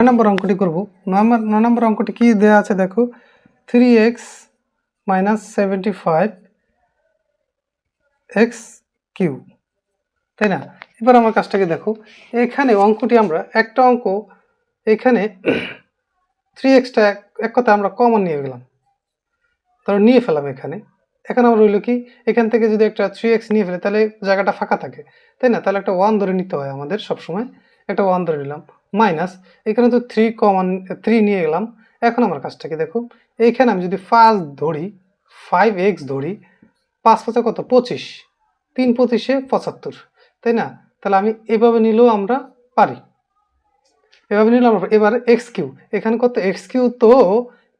নয় নম্বর অঙ্কটি করব। নম্বর নয় নম্বর অঙ্কটি কী দেওয়া আছে দেখো? Three X minus seventy five X Q তাই না? এবার আমার কাজটাকে দেখো। এখানে অঙ্কটি আমরা একটা অঙ্ক, এখানে থ্রি এক্সটা এক কথা আমরা কমন নিয়ে গেলাম। তারপর নিয়ে ফেলাম এখানে। এখন আমার রইল কি? এখান থেকে যদি একটা থ্রি এক্স নিয়ে ফেলে, তাহলে জায়গাটা ফাঁকা থাকে। তাই না? তাহলে একটা ওয়ান ধরে নিতে হয় আমাদের সবসময়। একটা ওয়ান ধরে নিলাম। মাইনাস, এখানে তো থ্রি কমন থ্রি নিয়ে গেলাম। এখন আমার কাজটাকে দেখো? এইখানে আমি যদি পাঁচ ধরি ফাইভ এক্স ধরি, পাঁচ পাঁচে কত? পঁচিশ। তিন পঁচিশে পঁচাত্তর। তাই না? তাহলে আমি এভাবে নিলেও আমরা পারি। এভাবে নিলাম এবার এক্স কিউ এখানে কত? এক্স কিউ তো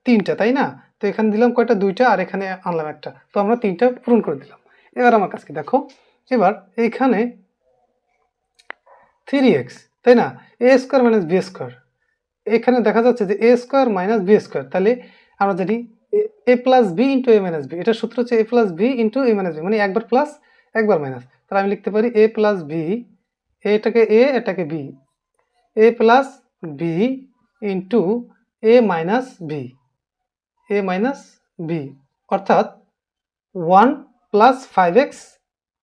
তিনটা, তাই না? তো এখানে দিলাম কয়টা? দুইটা, আর এখানে আনলাম একটা। তো আমরা তিনটা পূরণ করে দিলাম। এবার আমার কাছে দেখো? এবার এইখানে থ্রি এক্স তাই না? A square minus B square এখানে দেখা যাচ্ছে যে A square minus B square তাহলে আমরা জানি A plus B into A minus B এটার সূত্র হচ্ছে A plus B into A minus B মানে একবার প্লাস একবার মাইনাস তাহলে আমি লিখতে পারি এ প্লাস বি এটাকে এ এটাকে B A plus B into A minus B A minus B অর্থাৎ one plus five X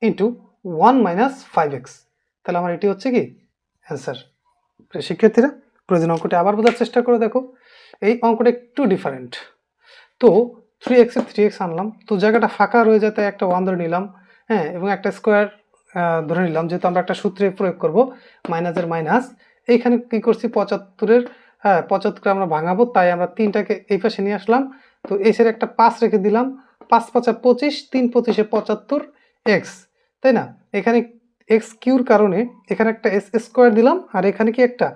into one minus five X তাহলে আমার এটি হচ্ছে কি? অ্যান্সার। শিক্ষার্থীরা প্রয়োজন অঙ্কটি আবার বোঝার চেষ্টা করে দেখো। এই অঙ্কটা একটু ডিফারেন্ট তো থ্রি এক্সের থ্রি এক্স আনলাম। তো জায়গাটা ফাঁকা রয়ে যাতে একটা ওয়ান ধরে নিলাম হ্যাঁ এবং একটা স্কোয়ার ধরে নিলাম, যেহেতু আমরা একটা সূত্রে প্রয়োগ করব মাইনাসের মাইনাস এইখানে কী করছি? পঁচাত্তরের হ্যাঁ পঁচাত্তর আমরা ভাঙাবো, তাই আমরা তিনটাকে এই পাশে নিয়ে আসলাম। তো এসের একটা পাঁচ রেখে দিলাম। পাঁচ, পাঁচা পঁচিশ, তিন পঁচিশে পঁচাত্তর এক্স তাই না? এখানে এক্স কিউর কারণে এখানে একটা এস স্কোয়ার দিলাম আর এখানে কি একটা?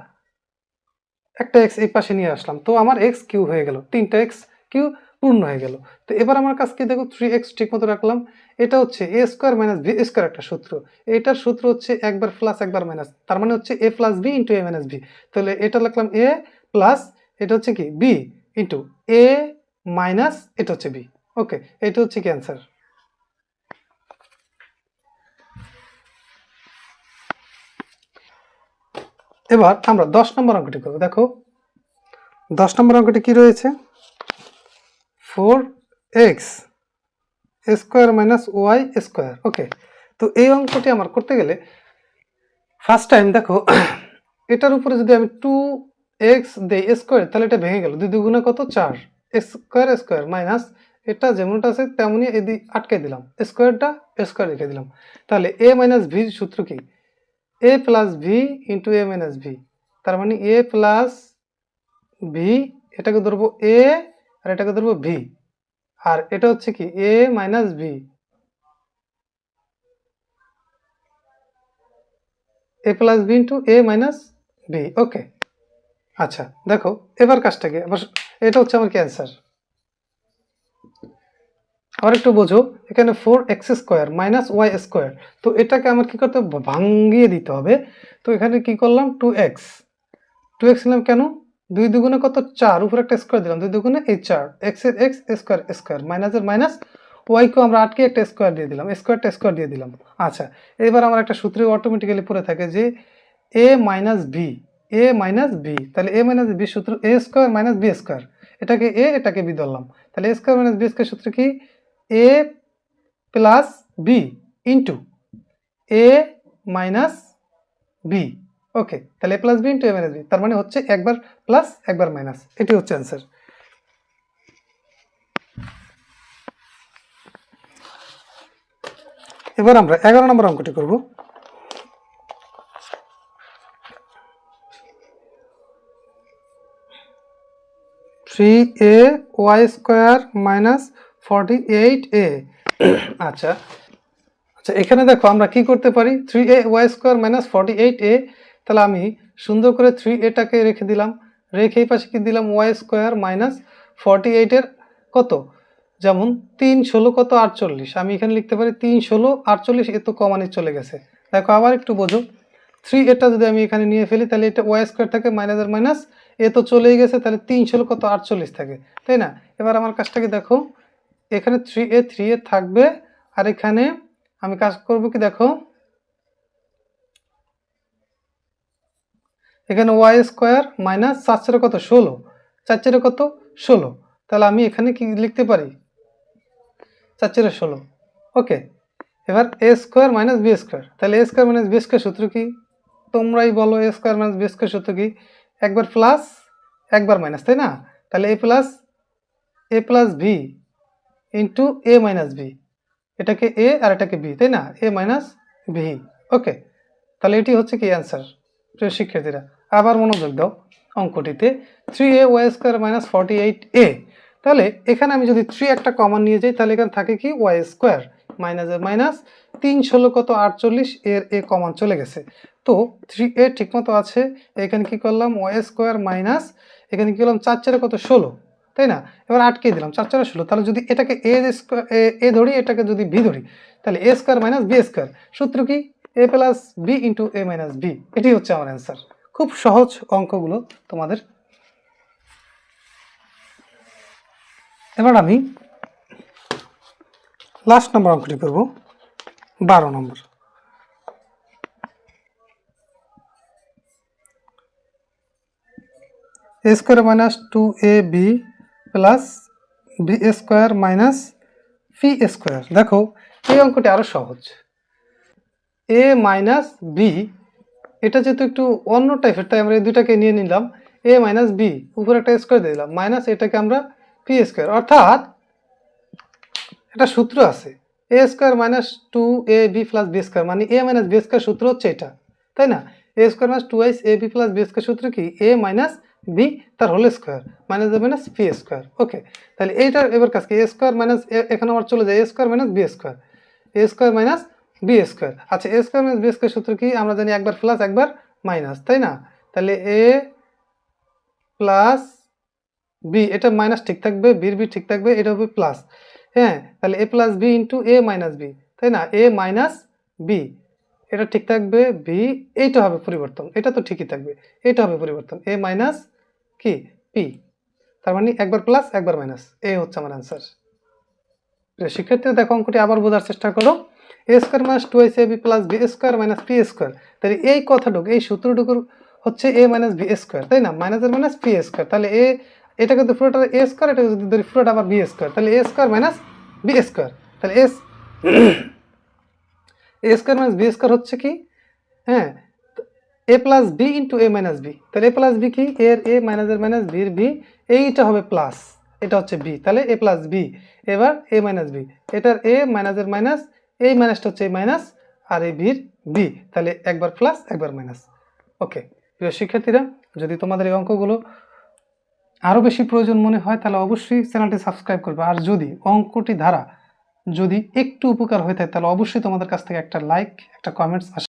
একটা এক্স এই পাশে নিয়ে আসলাম। তো আমার এক্স কিউ হয়ে গেল। তিনটা এক্স কিউ পূর্ণ হয়ে গেল। তো এবার আমার কাছকে দেখো? থ্রি এক্স ঠিক মতো রাখলাম। এটা হচ্ছে A square minus B square একটা সূত্র। এটার সূত্র হচ্ছে একবার প্লাস একবার মাইনাস তার মানে হচ্ছে A plus B into A minus B তাহলে এটা লিখলাম এ প্লাস এটা হচ্ছে কি? বি ইন্টু এ মাইনাস এটা হচ্ছে বি ওকে এটা হচ্ছে কি অ্যান্সার এবার আমরা দশ নম্বর অঙ্কটি করব। দেখো, দশ নম্বর অঙ্কটি কি রয়েছে? Four X square minus Y square. Okay, তো এই অঙ্কটি আমার করতে গেলে ফার্স্ট টাইম দেখো, এটার উপরে যদি আমি টু এক্স দেই স্কোয়ার, তাহলে এটা ভেঙে গেল। দুই দুগুণে কত? চার। স্কোয়ার স্কোয়ার মাইনাস এটা যেমনটা আছে তেমনই এদি আটকে দিলাম। স্কোয়ারটা স্কোয়ার রেখে দিলাম। তাহলে এ মাইনাস ভি সূত্র কি? A plus V into A minus V তার মানে এ প্লাস ভি এটাকে ধরবো এ আর এটাকে ধরবো ভি আর এটা হচ্ছে কি A minus V A plus B into A minus B okay আচ্ছা দেখো, এবার কাজটাকে এটা হচ্ছে আমার কি অ্যান্সার আবার একটু বোঝো, এখানে four X square minus Y square তো এটাকে আমার কি করতে হবে? ভাঙ্গিয়ে দিতে হবে। তো এখানে কি করলাম? টু এক্স টু এক্স নিলাম কেন? দুই দুগুণে কত? চার। উপরে একটা স্কোয়ার দিলাম। দুই দুগুণে এই চার। এক্সের এক্স স্কোয়ার স্কোয়ার মাইনাসের মাইনাস ওয়াইকেও আমরা আটকে একটা স্কোয়ার দিয়ে দিলাম। স্কোয়ারটা স্কোয়ার দিয়ে দিলাম। আচ্ছা এবার আমার একটা সূত্রে অটোমেটিক্যালি পড়ে থাকে যে A minus B A minus B তাহলে এ মাইনাস বি সূত্র A square minus B square এটাকে এ এটাকে বি ধরলাম। তাহলে A square minus B square সূত্র কি? A plus B into A minus B okay তাহলে A plus B into A minus B তার মানে হচ্ছে একবার প্লাস একবার মাইনাস এটি হচ্ছে অ্যান্সার এবার আমরা এগারো নম্বর অঙ্কটি করব। Three A Y square minus forty eight A আচ্ছা। আচ্ছা এখানে দেখো আমরা কি করতে পারি? Three A Y square minus forty eight A তাহলে আমি সুন্দর করে থ্রি এটাকে রেখে দিলাম। রেখে এই পাশে কি দিলাম? ওয়াই স্কোয়ার মাইনাস ফর্টি এইটের কত? যেমন তিন ষোলো কত আটচল্লিশ? আমি এখানে লিখতে পারি তিন ষোলো আটচল্লিশ, এ তো কমানি চলে গেছে। দেখো, আবার একটু বোঝো। থ্রি এটা যদি আমি এখানে নিয়ে ফেলি, তাহলে এটা ওয়াই স্কোয়ার থাকে মাইনাসের মাইনাস এ তো চলেই গেছে, তাহলে তিন ষোলো কত আটচল্লিশ থাকে। তাই না? এবার আমার কাজটাকে দেখো? এখানে থ্রি এ থ্রি এ থাকবে। আর এখানে আমি কাজ করব কি দেখো। এখানে ওয়াই স্কোয়ার মাইনাস চার চারে কত? ষোলো। চার চারে কত? ষোলো। তাহলে আমি এখানে কি লিখতে পারি? চার চারে ষোলো। ওকে। এবার A square minus B square তাহলে A square minus B square সূত্র কি? তোমরাই বলো A square minus B square সূত্র কি? একবার প্লাস একবার মাইনাস তাই না? তাহলে A plus A plus B into A minus B এটাকে এ আর এটাকে বি তাই না? এ মাইনাস বি ওকে তাহলে এটি হচ্ছে কি অ্যান্সার প্রিয় শিক্ষার্থীরা, আবার মনোযোগ দাও অঙ্কটিতে। Three A Y square minus forty eight A তাহলে এখানে আমি যদি থ্রি একটা কমন নিয়ে যাই, তাহলে এখানে থাকে কি ওয়াই স্কোয়ার মাইনাস মাইনাস তিন ষোলো কত আটচল্লিশ এর এ কমন চলে গেছে। তো থ্রি এ ঠিকমতো আছে। এখানে কি করলাম? ওয়াই স্কোয়ার মাইনাস এখানে কি করলাম? চার চারে কত? ষোলো। তাই না? এবার আটকে দিলাম, চার চার ষোলো। তাহলে যদি এটাকে এ স্কোয়ার এ ধরি, এটাকে যদি বি ধরি, তাহলে A square minus B square সূত্র কি? A plus B into A minus B এটি হচ্ছে আমার অ্যান্সার খুব সহজ অঙ্কগুলো তোমাদের। এবার আমি লাস্ট নম্বর অঙ্কটি করব, বারো নম্বর A square minus two A B plus B square minus P square দেখো, এই অঙ্কটি আরও সহজ। এ মাইনাস বি এটা যেহেতু একটু অন্য টাইপের তাই আমরা এই দুটাকে নিয়ে নিলাম। এ মাইনাস বি উপরে একটা স্কোয়ার দিয়ে দিলাম। মাইনাস এটাকে আমরা পি স্কোয়ার অর্থাৎ, একটা সূত্র আছে। A square minus two A B plus B square মানে এ মাইনাস বি স্কোয়ার সূত্র হচ্ছে এটা, তাই না? A square minus two A B plus B square সূত্র কি? এ মাইনাস বি তার whole square minus A minus P square okay তাহলে এইটার এবার কাজ কি? এ স্কোয়ার মাইনাস এখানে আমার চলে যায় A square minus B square A square minus B square আচ্ছা A square minus B square সূত্র কি? আমরা জানি একবার প্লাস একবার মাইনাস তাই না? তাহলে এ প্লাস বি এটা মাইনাস ঠিক থাকবে বির বি ঠিক থাকবে, এটা হবে প্লাস হ্যাঁ তাহলে A plus B into A minus B তাই না? এ মাইনাস বি এটা ঠিক থাকবে বি এইটা হবে পরিবর্তন। এটা তো ঠিকই থাকবে। এটা হবে পরিবর্তন। এ মাইনাস কি? পি তার মানে একবার প্লাস একবার মাইনাস এ হচ্ছে আমার অ্যান্সার শিক্ষার্থীরা দেখো অঙ্কটি আবার বোঝার চেষ্টা করো। A square minus two S A B plus B square minus P square তাহলে এই কথাটুকু, এই সূত্রটুকুর হচ্ছে এ মাইনাস বি স্কোয়ার তাই না? মাইনাসের মাইনাস পি স্কোয়ার তাহলে এ এটা কিন্তু পুরোটা এ স্কোয়ার এটা যদি ধরি পুরোটা আবার বি স্কোয়ার তাহলে A square minus B square তাহলে S A square minus B square হচ্ছে কি? হ্যাঁ A plus B into A minus B তাহলে এ প্লাস বি কি? এর এ মাইনাসের মাইনাস বির বি এইটা হবে প্লাস এটা হচ্ছে বি তাহলে এ প্লাস বি এবার এ মাইনাস বি এটার এ মাইনাসের মাইনাস এই মাইনাসটা হচ্ছে এই মাইনাস আর এই বির বি তাহলে একবার প্লাস একবার মাইনাস ওকে প্রিয় শিক্ষার্থীরা, যদি তোমাদের এই অঙ্কগুলো আরও বেশি প্রয়োজন মনে হয়, তাহলে অবশ্যই চ্যানেলটি সাবস্ক্রাইব করবে। আর যদি অঙ্কটি ধারা যদি একটু উপকার হয়ে থাকে তাহলে অবশ্যই তোমাদের কাছ থেকে একটা লাইক একটা কমেন্টস